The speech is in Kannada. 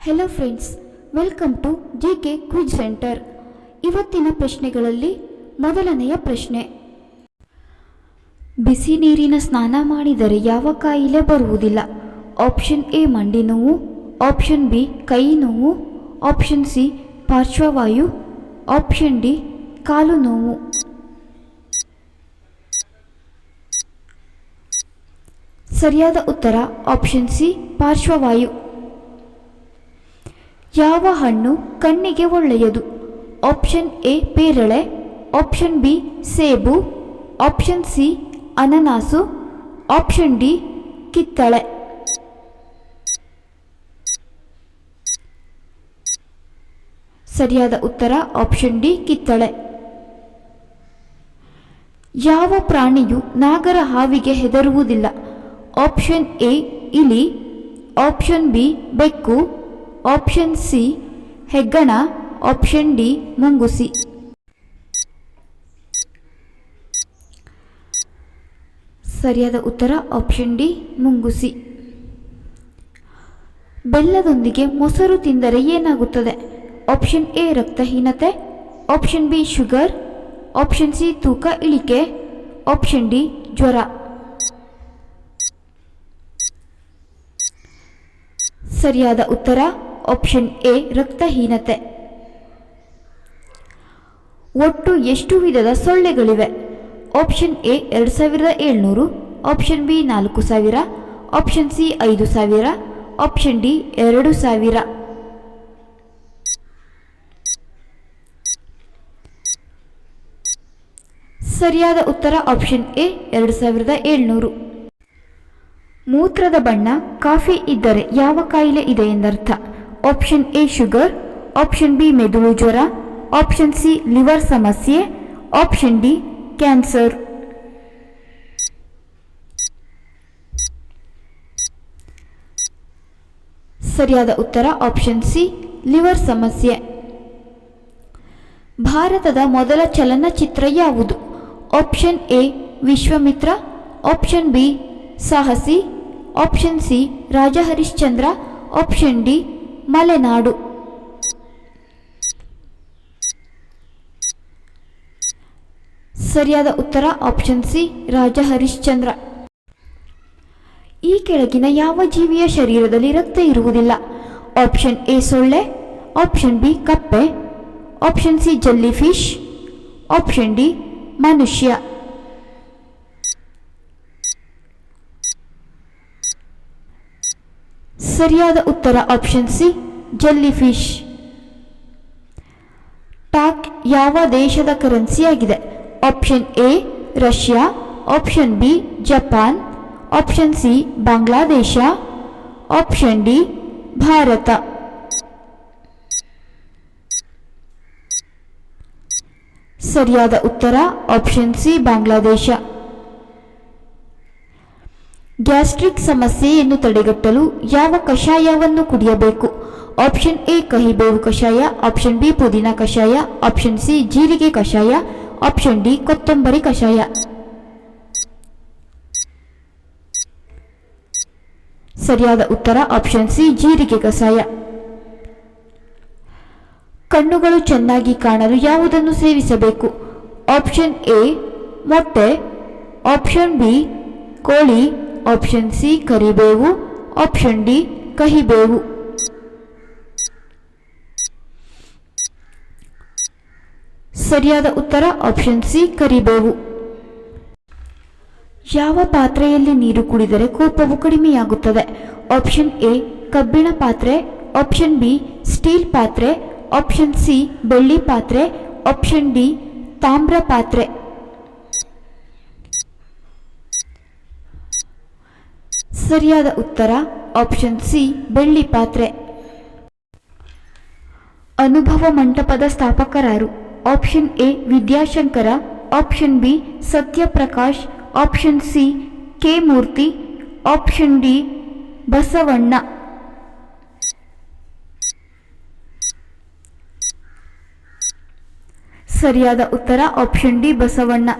Hello friends welcome to G K quiz centre ಇವತ್ತಿನ ಪ್ರಶ್ನೆಗಳಲ್ಲಿ ಮೊದಲನೆಯ ಪ್ರಶ್ನೆ. ಬಿಸಿ ನೀರಿನ ಸ್ನಾನ ಮಾಡಿದರೆ ಯಾವ ಕಾಯಿಲೆ ಬರುವುದಿಲ್ಲ? ಆಪ್ಷನ್ ಎ ಮಂಡಿ ನೋವು ಆಪ್ಷನ್ ಬಿ ಕೈ ನೋವು ಆಪ್ಷನ್ ಸಿ ಪಾರ್ಶ್ವವಾಯು ಆಪ್ಷನ್ ಡಿ ಕಾಲು ನೋವು. ಸರಿಯಾದ ಉತ್ತರ ಆಪ್ಷನ್ ಸಿ ಪಾರ್ಶ್ವವಾಯು. ಯಾವ ಹಣ್ಣು ಕಣ್ಣಿಗೆ ಒಳ್ಳೆಯದು? ಆಪ್ಷನ್ ಎ ಪೇರಳೆ. ಆಪ್ಷನ್ ಬಿ ಸೇಬು. ಆಪ್ಷನ್ ಸಿ ಅನನಾಸು. ಆಪ್ಷನ್ ಡಿ ಕಿತ್ತಳೆ. ಸರಿಯಾದ ಉತ್ತರ ಆಪ್ಷನ್ ಡಿ ಕಿತ್ತಳೆ. ಯಾವ ಪ್ರಾಣಿಯು ನಾಗರ ಹಾವಿಗೆ ಹೆದರುವುದಿಲ್ಲ? ಆಪ್ಷನ್ ಎ ಇಲಿ. ಆಪ್ಷನ್ ಬಿ ಬೆಕ್ಕು. ಆಪ್ಷನ್ ಸಿ ಹೆಗ್ಗಣ. ಆಪ್ಷನ್ ಡಿ ಮುಂಗುಸಿ. ಸರಿಯಾದ ಉತ್ತರ ಆಪ್ಷನ್ ಡಿ ಮುಂಗುಸಿ. ಬೆಲ್ಲದೊಂದಿಗೆ ಮೊಸರು ತಿಂದರೆ ಏನಾಗುತ್ತದೆ? ಆಪ್ಷನ್ ಎ ರಕ್ತಹೀನತೆ option B sugar option C ತೂಕ, ಇಳಿಕೆ. ಆಪ್ಷನ್ ಡಿ ಜ್ವರ. ಸರಿಯಾದ ಉತ್ತರ ಆಪ್ಷನ್ ಎ ರಕ್ತಹೀನತೆ. ಒಟ್ಟು ಎಷ್ಟು ವಿಧದ ಸೊಳ್ಳೆಗಳಿವೆ? ಆಪ್ಷನ್ ಎ ಎರಡು ಸಾವಿರದ ಏಳ್ನೂರು ಆಪ್ಷನ್ ಬಿ ನಾಲ್ಕು ಸಾವಿರ ಆಪ್ಷನ್ ಸಿ ಐದು ಸಾವಿರ ಆಪ್ಷನ್ ಡಿ ಎರಡು ಸಾವಿರ. ಸರಿಯಾದ ಉತ್ತರ ಆಪ್ಷನ್ ಎ ಎರಡು ಸಾವಿರದ ಏಳ್ನೂರು. ಮೂತ್ರದ ಬಣ್ಣ ಕಾಫಿ ಇದ್ದರೆ ಯಾವ ಕಾಯಿಲೆ ಇದೆ ಎಂದರ್ಥ? Option A sugar option B ಮೆದುಳು ಜ್ವರ ಆಪ್ಷನ್ ಸಿ ಲಿವರ್ ಸಮಸ್ಯೆ ಆಪ್ಷನ್ ಡಿ ಕ್ಯಾನ್ಸರ್ ಸರಿಯಾದ ಉತ್ತರ ಆಪ್ಷನ್ ಸಿ ಲಿವರ್ ಸಮಸ್ಯೆ ಭಾರತದ ಮೊದಲ ಚಲನಚಿತ್ರ ಯಾವುದು option A Vishwamitra option B Sahasi option C Raja Harishchandra option D Malenadu. ಸರಿಯಾದ ಉತ್ತರ ಆಪ್ಷನ್ ಸಿ ರಾಜ ಹರಿಶ್ಚಂದ್ರ. ಈ ಕೆಳಗಿನ ಯಾವ ಜೀವಿಯ ಶರೀರದಲ್ಲಿ ರಕ್ತ ಇರುವುದಿಲ್ಲ? ಆಪ್ಷನ್ ಎ ಸೊಳ್ಳೆ. ಆಪ್ಷನ್ ಬಿ ಕಪ್ಪೆ. Option C jellyfish option D ಮನುಷ್ಯ. ಸರಿಯಾದ ಉತ್ತರ option C jellyfish talk ಯಾವ ದೇಶದ ಕರೆನ್ಸಿಯಾಗಿದೆ option A Russia option B Japan option C Bangladesh option D Bharat ಸರಿಯಾದ ಉತ್ತರ ಆಪ್ಷನ್ ಸಿ ಬಾಂಗ್ಲಾದೇಶ ಗ್ಯಾಸ್ಟ್ರಿಕ್ ಸಮಸ್ಯೆಯನ್ನು ತಡೆಗಟ್ಟಲು ಯಾವ ಕಷಾಯವನ್ನು ಕುಡಿಯಬೇಕು? ಆಪ್ಷನ್ ಎ ಕಹಿಬೇವು ಕಷಾಯ, ಆಪ್ಷನ್ ಬಿ, ಪುದೀನ ಕಷಾಯ, ಆಪ್ಷನ್ ಸಿ, ಜೀರಿಗೆ ಕಷಾಯ, ಆಪ್ಷನ್ ಡಿ, ಕೊತ್ತಂಬರಿ ಕಷಾಯ. ಸರಿಯಾದ ಉತ್ತರ ಆಪ್ಷನ್ ಸಿ, ಜೀರಿಗೆ ಕಷಾಯ. ಕಣ್ಣುಗಳು ಚೆನ್ನಾಗಿ ಕಾಣಲು ಯಾವುದನ್ನು ಸೇವಿಸಬೇಕು? ಆಪ್ಷನ್ ಎ, ಮೊಟ್ಟೆ, ಆಪ್ಷನ್ ಬಿ, ಕೋಳಿ ಆಪ್ಷನ್ ಸಿ ಕರಿಬೇವು. ಆಪ್ಷನ್ ಡಿ ಕಹಿಬೇವು. ಸರಿಯಾದ ಉತ್ತರ ಆಪ್ಷನ್ ಸಿ ಕರಿಬೇವು. ಯಾವ ಪಾತ್ರೆಯಲ್ಲಿ ನೀರು ಕುಡಿದರೆ ಕೋಪವು ಕಡಿಮೆಯಾಗುತ್ತದೆ? ಆಪ್ಷನ್ ಎ ಕಬ್ಬಿಣ ಪಾತ್ರೆ. ಆಪ್ಷನ್ ಬಿ ಸ್ಟೀಲ್ ಪಾತ್ರೆ. ಆಪ್ಷನ್ ಸಿ ಬೆಳ್ಳಿ ಪಾತ್ರೆ. ಆಪ್ಷನ್ ಡಿ ತಾಮ್ರ ಪಾತ್ರೆ. ಸರಿಯಾದ ಉತ್ತರ ಆಪ್ಷನ್ ಸಿ ಬೆಳ್ಳಿ ಪಾತ್ರೆ. ಅನುಭವ ಮಂಟಪದ ಸ್ಥಾಪಕರಾರು. Option A Vidyashankar. Option B Satyaprakash. Option C K Murthy. Option D Basavanna. ಸರಿಯಾದ ಉತ್ತರ ಆಪ್ಷನ್ ಡಿ ಬಸವಣ್ಣ.